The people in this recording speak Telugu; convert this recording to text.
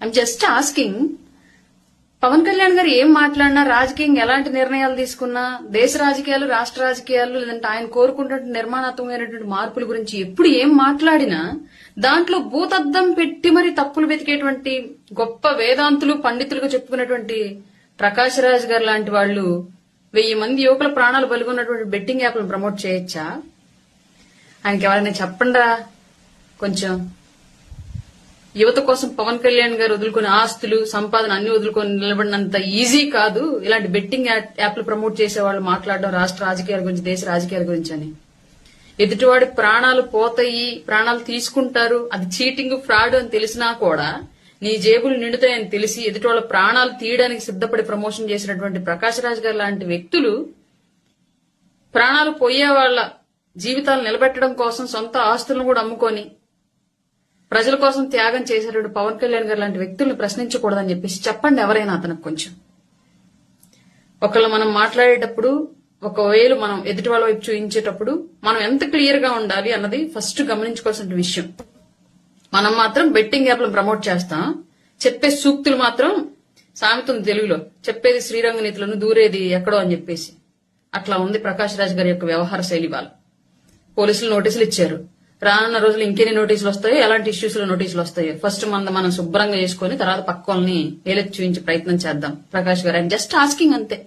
I'm just asking Pawan Kalyan garu ఏం మాట్లాడినా రాజకీయంగా ఎలాంటి నిర్ణయాలు తీసుకున్నా దేశ రాజకీయాలు రాష్ట్ర రాజకీయాలు లేదంటే ఆయన కోరుకుంటున్న నిర్మాణాత్మకమైనటువంటి మార్పుల గురించి ఎప్పుడు ఏం మాట్లాడినా దాంట్లో భూతద్దం పెట్టి మరి తప్పులు వెతికేటువంటి గొప్ప వేదాంతులు పండితులుగా చెప్పుకున్నటువంటి ప్రకాష్ రాజ్ గారు లాంటి వాళ్ళు వెయ్యి మంది యువకుల ప్రాణాలు పలుకున్నటువంటి బెట్టింగ్ యాప్లను ప్రమోట్ చేయొచ్చా? ఆయనకి ఎవరైనా చెప్పండా కొంచెం యువత కోసం పవన్ కళ్యాణ్ గారు వదులుకునే ఆస్తులు సంపాదన అన్ని వదులుకొని నిలబడినంత ఈజీ కాదు. ఇలాంటి బెట్టింగ్ యాప్- యాప్లు ప్రమోట్ చేసే వాళ్ళు మాట్లాడడం రాష్ట్ర రాజకీయాల గురించి దేశ రాజకీయాల గురించి అని. ఎదుటివాడి ప్రాణాలు పోతాయి ప్రాణాలు తీసుకుంటారు. అది చీటింగ్ ఫ్రాడ్ అని తెలిసినా కూడా నీ జేబులు నిండుతాయని తెలిసి ఎదుటి వాళ్ళ ప్రాణాలు తీయడానికి సిద్ధపడి ప్రమోషన్ చేసినటువంటి ప్రకాష్ రాజ్ గారు లాంటి వ్యక్తులు ప్రాణాలు పోయే వాళ్ళ జీవితాలు నిలబెట్టడం కోసం సొంత ఆస్తులను కూడా అమ్ముకొని ప్రజల కోసం త్యాగం చేసేటువంటి పవన్ కళ్యాణ్ గారు లాంటి వ్యక్తుల్ని ప్రశ్నించకూడదని చెప్పేసి చెప్పండి ఎవరైనా అతనికి కొంచెం. ఒకళ్ళు మనం మాట్లాడేటప్పుడు ఒకవేళ మనం ఎదుటి వాళ్ళ వైపు చూపించేటప్పుడు మనం ఎంత క్లియర్గా ఉండాలి అన్నది ఫస్ట్ గమనించుకోవాల్సిన విషయం. మనం మాత్రం బెట్టింగ్ యాప్లను ప్రమోట్ చేస్తాం. చెప్పే సూక్తులు మాత్రం సామెతుంది తెలుగులో చెప్పేది శ్రీరంగ నీతులను దూరేది ఎక్కడో అని చెప్పేసి. అట్లా ఉంది ప్రకాష్ రాజ్ గారి యొక్క వ్యవహార శైలి వాళ్ళు. పోలీసులు నోటీసులు ఇచ్చారు. రానున్న రోజులు ఇంకెన్ని నోటీసులు వస్తాయో ఎలాంటి ఇష్యూస్లో నోటీసులు వస్తాయో. ఫస్ట్ మంద మనం శుభ్రంగా చేసుకుని తర్వాత పక్క వాళ్ళని ఏలెత్తి చూపించే ప్రయత్నం చేద్దాం. ప్రకాష్ గారు జస్ట్ ఆస్కింగ్ అంతే.